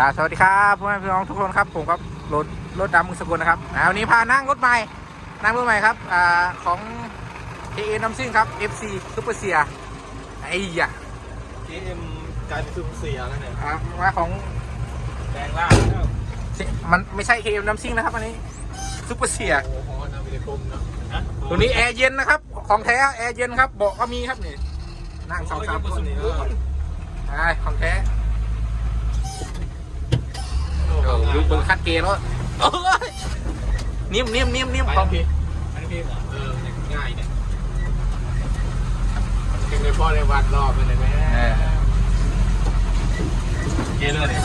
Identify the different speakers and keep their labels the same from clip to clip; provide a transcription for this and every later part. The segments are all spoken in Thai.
Speaker 1: ครับสวัสดีครับพ่อแม่พี่น้องทุกคนครับผมครับรถรถดำมุงสกุลนะครับอ่าวันนี้พานั่งรถใหม่นั่งรถใหม่ครับอ่าของ KA น้ำซิ่งครับ FC Super เซียไอ้ยะ
Speaker 2: ทีเอ็มกลายเป็นซุ่มเสียแล้วเนี่ย
Speaker 1: อ่ามาของ
Speaker 2: แดงล่างแล้ว
Speaker 1: มันไม่ใช่ KA น้ำซิ่งนะครับอันนี้ Super เซีย
Speaker 2: โอ้โหนาวิลคมเนาะฮะ
Speaker 1: ตัวนี้แอร์เย็นนะครับ ของแท้แอร์เย็นครับเบาะก็มีครับนี่นั่งสองสามคนนี่เออใช่ของแท้ เออดูเบอร์คัดเกย์แล้วโอ้ยนิ่มนิ่มนิ่มนิ่ม
Speaker 2: ไป
Speaker 1: ของ
Speaker 2: พี่อันนี้พี่เหรอเออเนี่ยง่ายเนี่ยเป็นในพ่อในวัดรอบเลยไหม
Speaker 1: เออ
Speaker 2: เกลือเลย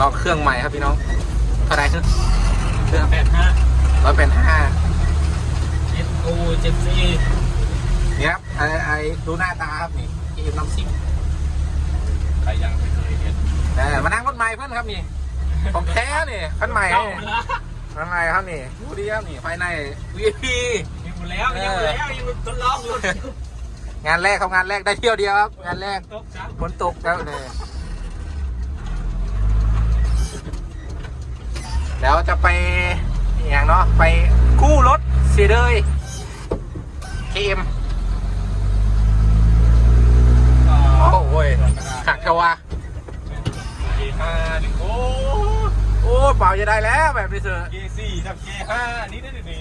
Speaker 1: ลองเครื่องใหม่ครับพี่น้องเท่าไหร่เครื่องเครื่อง
Speaker 2: แปดห้า
Speaker 1: ร้อยเป็นห้า
Speaker 2: เจ็ดกูเจ็ดสี่
Speaker 1: เนี่ยครับไอไอดูหน้าตาครับนี่เกมน้ำซิ่ง
Speaker 2: ใค รยังไม่เคยเห็น
Speaker 1: เออมานั่งรถใหม่เพื่อนครับนี่ของแท้นี่คันใหม่
Speaker 2: เข้า
Speaker 1: นี่
Speaker 2: มาละ
Speaker 1: คันใหม่ครับนี่ดูดีครับนี่ภายใน VIP
Speaker 2: ยังหมดแล้วยังหมดแล้วยังทดลองอยู่
Speaker 1: งานแรกครับงานแรกได้เที่ยวเดียวครับงานแรก
Speaker 2: ตกจ้า
Speaker 1: ฝนตกแล้วเนี่ยแล้วจะไปอย่างเนาะไปกู้รถเสียเลยเคม โอ้ยหักเทวา
Speaker 2: เกห้านี่โอ้
Speaker 1: โอ้เปล่าจะได้แล้วแบบนี้เถอะ
Speaker 2: เกสี่กับเกห้านี่ได้ดี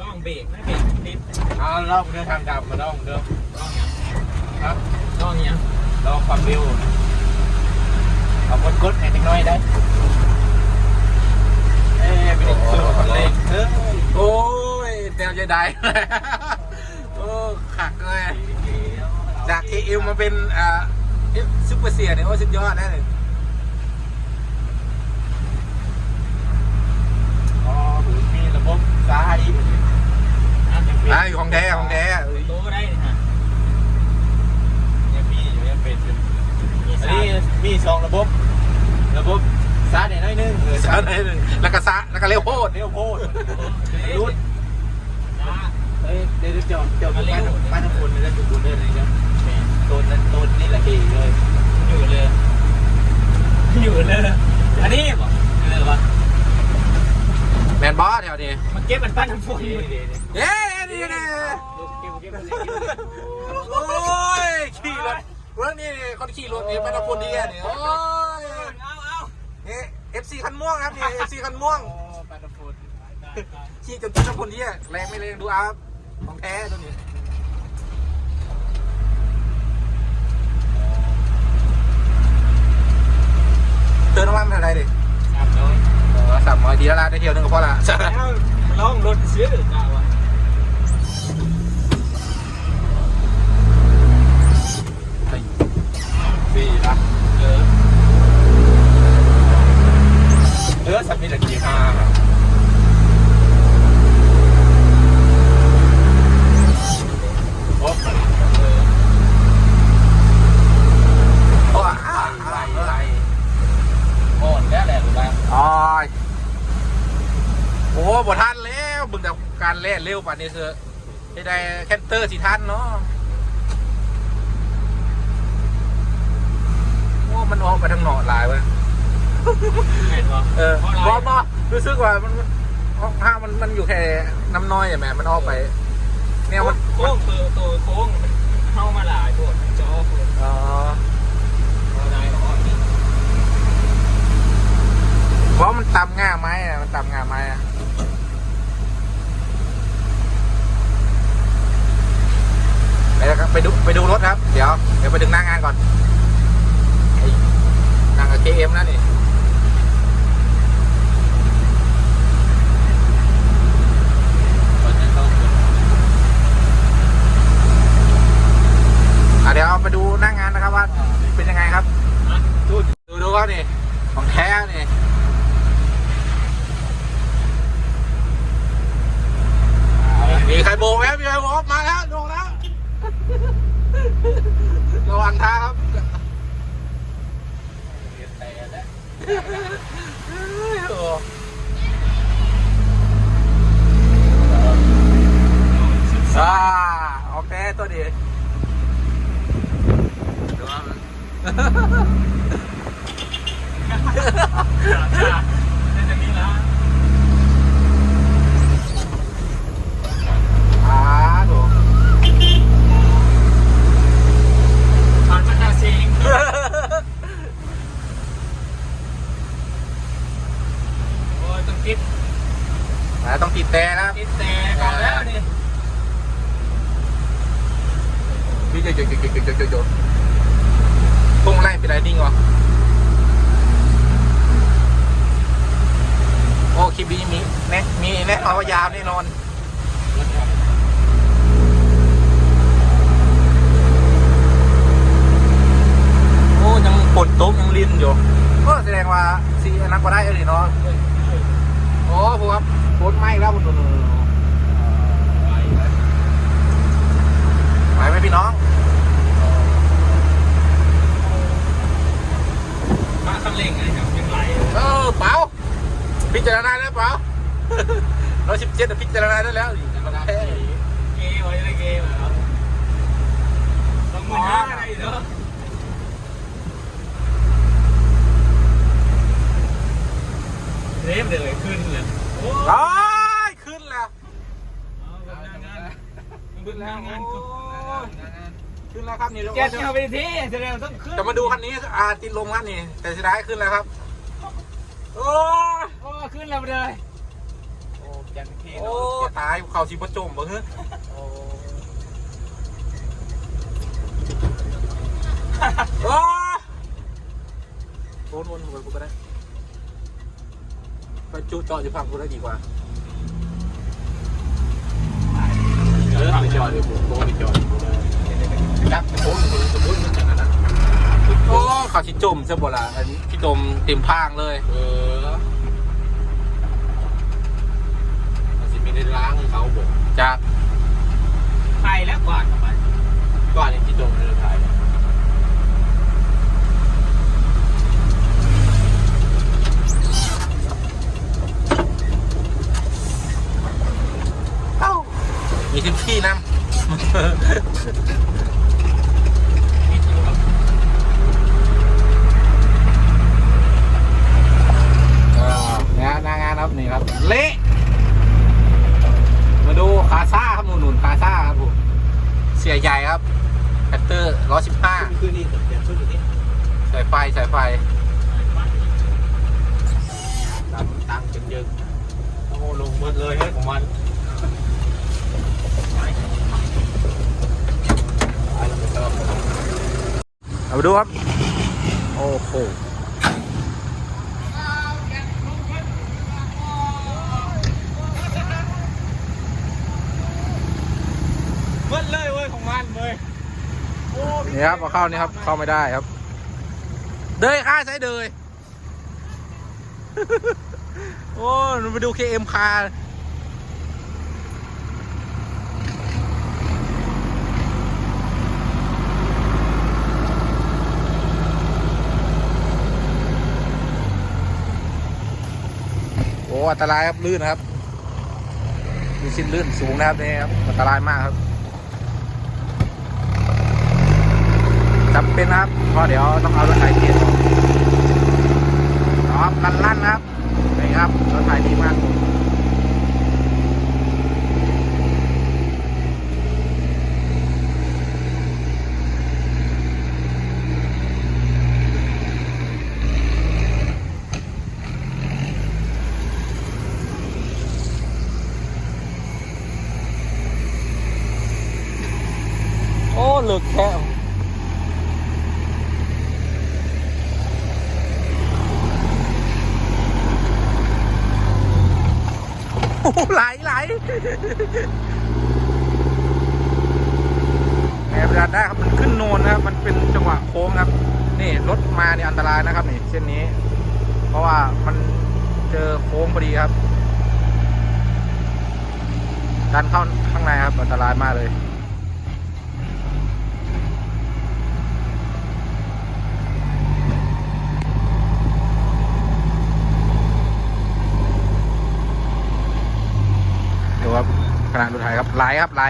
Speaker 2: ลองเบรกนะเบรกนิด
Speaker 1: เอาลองเดินทางดำมาลองเดิม
Speaker 2: ลองยัง
Speaker 1: ครับ
Speaker 2: ลองยัง
Speaker 1: ลองความเร็วเอากดกดให้นิดน้อยได้
Speaker 2: เอ๊ะเป็นอีกคือคนเล็กเฮ้ย
Speaker 1: โอ้ยแนวจะได้โอ้ขักเลย จาก KM มาเป็นอ่าซุปเปอร์เซียเนี่ยโอ้สุดยอดนะเลย
Speaker 2: อ๋อหูมีระบบซ้ายอะยังเป็น
Speaker 1: อ่าของแท้ของแท้
Speaker 2: โตก็ได้นะยังมีอยู่ยังเป็นอยู่อันนี้มีสองระบบ ระบบซ้ายเนี่ยน้อยนึงเออ
Speaker 1: เอาไหนเลยแล้วก็ซะแล้วก็เร็วโพด
Speaker 2: เร็วโพดรุดเฮ้ยเดี๋ยวจอดจอดบ้านบ้านน้ำฝนเลยนะจุดบุญเลยนะจ๊ะ ต้นนั้นต้นนี่แหละที่เลย อยู่เลย อยู่เลย อันนี้บอกเลยวะ
Speaker 1: แมนบอสแถวนี้
Speaker 2: มันเก็บมันปั้นน้ำฝน
Speaker 1: เย้นี่นี่โอ้ยขี่รถเรื่องนี้นี่คนขี่รถนี่เป็นคนดีอะนี่โอ้ย
Speaker 2: เอาเอา
Speaker 1: นี่ FC คันม่วงครับนี่ FC คันม่วง
Speaker 2: ปั้นน้ำฝน
Speaker 1: ขี่จนเป็นคนดีอะแรงไม่แรงดูเอาครับของแท้ตัวนี้ เติมน้ำมันเท่าไหร่ดิ
Speaker 2: สามร้อย
Speaker 1: เออสามร้อยทีละละได้เที่ยวหนึงก็พอละ
Speaker 2: แล้วลองรถซื้อกะวะ สี่ละเออเออสามีตะกี้ห้าโอ้เออ
Speaker 1: โอ้ย
Speaker 2: ไล่ไล่โอนแล้วแหละถูกไหม
Speaker 1: อ๋อยโอ้บ่ทันแล้วบึง แต่การเล่นเร็วป่านนี้คือให้ได้แคนเตอร์สิทันเนาะโอ้มันออกไปทางหนอหลายเว้ย
Speaker 2: เห็นปะ
Speaker 1: เออบอบอรู้สึกว่ามันออกห้างมันมันอยู่แค่น้ำน้อยอะแม่มันออกไป เนี่ยมัน
Speaker 2: โค้งตัวตัวโค้งมันเข้ามาหลายปวดจอปวด
Speaker 1: อ๋อ
Speaker 2: อะไรหรอนี่
Speaker 1: เพราะมันตำง่าไม้อะมันตำง่าไม้อะไปแล้วครับไปดูไปดูรถครับ เดี๋ยว เดี๋ยวไปดึงหน้างานก่อนไอ้นั่งกับเคเอ็มนะนี่
Speaker 2: มันจะต้อง
Speaker 1: อะเดี๋ยวไปดูหน้างานนะครับว่า เป็นยังไงครับ ดูดูดูว่านี่ของแท้นี่มีใครโบกไหมมีใครโบกมาแล้วโดนแล้ว ระวังทางครับ
Speaker 2: แต่แล้ว
Speaker 1: โอ่าโอเคตัวดี
Speaker 2: ดูว่ามันมีแล้ว
Speaker 1: อ่าถูก
Speaker 2: ผ่านประกาศเสียงโอ้ยต้องคิด
Speaker 1: อ่าต้องติดแต่นะครับ
Speaker 2: คิดแต่ก่อนแล้วนี่
Speaker 1: พี่โยโยโยโยโยโยโยพุ่งไล่เป็นไรนิ่งวะโอ้คลิปนี้มีแน่มีแน่นอนว่ายาวแน่นอนโอ้ยังปนโต๊ะยังลินอยู่ก็แสดงว่าซีนั้นก็ได้เลยเนาะโอ้ผมครับโคตรไหมแล้วคุณดูไหวไหมพี่น้อง
Speaker 2: มาคันเร่งไงครับยังไหล
Speaker 1: เออเปล่าพิจารณาแล้วเปล่า ร้อยสิบเจ็ดพิจารณาได้แล้ว
Speaker 2: เกย์ไว้ได้เกย์เหรอต้องมือห้าอะไรเนาะเรฟเลยขึ้นเลยโอ้
Speaker 1: ยขึ้นแล้ว
Speaker 2: ขึ้นแล้วงาน
Speaker 1: ขึ้นแล้วครับนี่
Speaker 2: แกจะเอาไปที่แสดงต้องขึ้น
Speaker 1: จะมาดูคันนี้อาติดลมคันนี้แต่สุดท้ายขึ้นแล้วครับ โอ้ย
Speaker 2: โอ้ขึ้นแล้วเลย โอ้ยันเค
Speaker 1: โอ้ตายเขาชีพจมบ่เฮ้ย
Speaker 2: โอ้
Speaker 1: โอ้วนวนวนกูก็ได้ไปจูจอดอยู่ฝั่งกูได้ดีกว่า
Speaker 2: เออไปจอดเลยผมไปจอด
Speaker 1: ครับโอ้ยสมมติมันอย่างนั้นนะโอ้เขาชิจมซะบ่ละอันนี้พี่จมเต็มพางเลย
Speaker 2: เออมัน จะมีได้ล้างเขาบอก
Speaker 1: จาก
Speaker 2: ไทยแล้วกวาดเข้าไปกวาดในที่ตรงเลยไทย
Speaker 1: เอ้ามีทิมที่นำ
Speaker 2: มีที่ว่า
Speaker 1: เนี่ยหน้างานครับนี่ครับ เละมาดูคาซ่าครับหนุนๆคาซ่าครับผมเสียใหญ่ครับแฟตเตอร์ร้อยสิบห้า
Speaker 2: คือนี่เดี๋ยวขึ้นอยู่นี่
Speaker 1: สาย ไฟสายไฟ
Speaker 2: ตังตังเป็นเยอะโอ้ลงหมดเลยเฮ้ยของมันไปแล้วไปต่อ
Speaker 1: เอาไปดูครับ โอ้โห
Speaker 2: หมดเลยเว้ยของมันเว้ยโอ้
Speaker 1: นี่ครับเอาเข้านี่ครับ เข้าไม่ได้ครับ เดยค่าใช้เดยโอ้หนูไปดู KM คาร์โอ้ อันตรายครับ ลื่นนะครับมีชิ้นลื่นสูงนะครับนี่ครับ อันตรายมากครับ จำเป็นนะครับเพราะเดี๋ยวต้องเอารถไถเทียนออกครับลั่นลั่นครับนี่ครับรถไถดีมากโอ้เลือกแค่ โอ้โหไหลไหลแอบดันได้ครับมันขึ้นโนนนะครับมันเป็นจังหวะโค้งครับ นี่รถมาเนี่ยอันตรายนะครับนี่เส้นนี้ เพราะว่ามันเจอโค้งพอดีครับดันเข้าข้างในครับอันตรายมากเลย ขณะดูถ่ายครับไหลครับไหล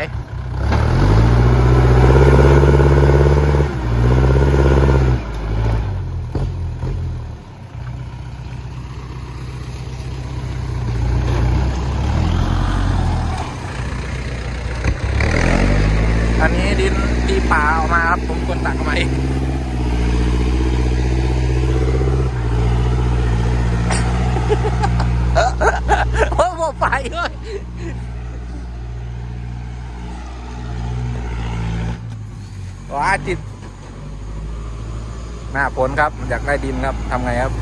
Speaker 1: อันนี้ดินดีป่าออกมาครับ ผมกดตักมาองเโอ้โหไฟเลย อ้าจิต หน้าฝนครับ อยากได้ดินครับทำไงครับ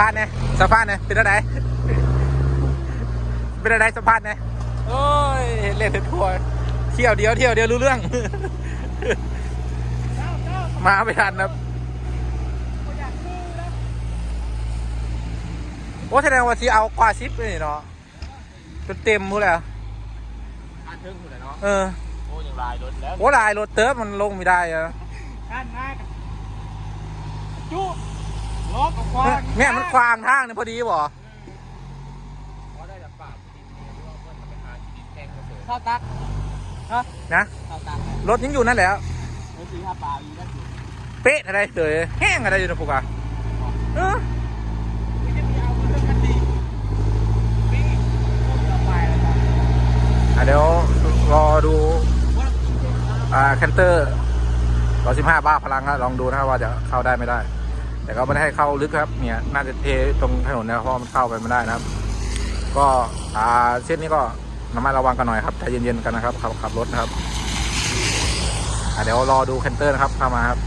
Speaker 1: ภาษณ์เนี่ยสัมภาษณ์เนี่ยเป็นอะไรเป็นอะไรสัมภาษณ์เนี่ยโอ้ยเล่นทัวร์เที่ยวเดียวเที่ยวเดียวรู้เรื่อง มาไม่ทันครับโอ้แสดงว่าที่เอากว่าซิปเลยเนาะจนเต็มหมดแล้ว
Speaker 2: อ่านเทิงหมดเลยเนาะ
Speaker 1: เออ
Speaker 2: โอ้ยังลายรถแล้ว
Speaker 1: โอ้ลายรถเติร์มันลงไม่ได้อะ
Speaker 3: ท่านมากจุ ล็อกควาง
Speaker 1: แม่มันควางทางเนี่ยพอดีบ่
Speaker 2: เพราะได้จากปากดินเนี่ยที่ว่าเพื่อนทำไปหาดินแห้งก็เจอ
Speaker 3: เข้าตัก
Speaker 1: นะ
Speaker 3: เข้าตัก
Speaker 1: รถยังอยู่นั่นแหละ
Speaker 3: เฮ้ยสีห้าปลาอยู่นั่นอยู่
Speaker 1: เป๊ะอะไรเตยแห้งอะไรอยู่นะพวกอะเออ
Speaker 3: ไม่จะมีเอาเรื่องกันดีนี่พวกเราไปแล้วครับ
Speaker 1: อะเดี๋ยวรอดูอ่าแคนเตอร์ร้อยสิบห้าบ้าพลังครับลองดูนะครับว่าจะเข้าได้ไม่ได้ แต่ก็ไม่ได้ให้เข้าลึกครับ เนี่ย น่าจะเทตรงถนนนะเพราะมันเข้าไปไม่ได้นะครับ ก็อ่าเส้นนี้ก็ระมัดระวังกันหน่อยครับใจเย็นๆกันนะครับขับขับรถนะครับอะเดี๋ยวรอดูแคนเตอร์นะครับเข้ามาครับ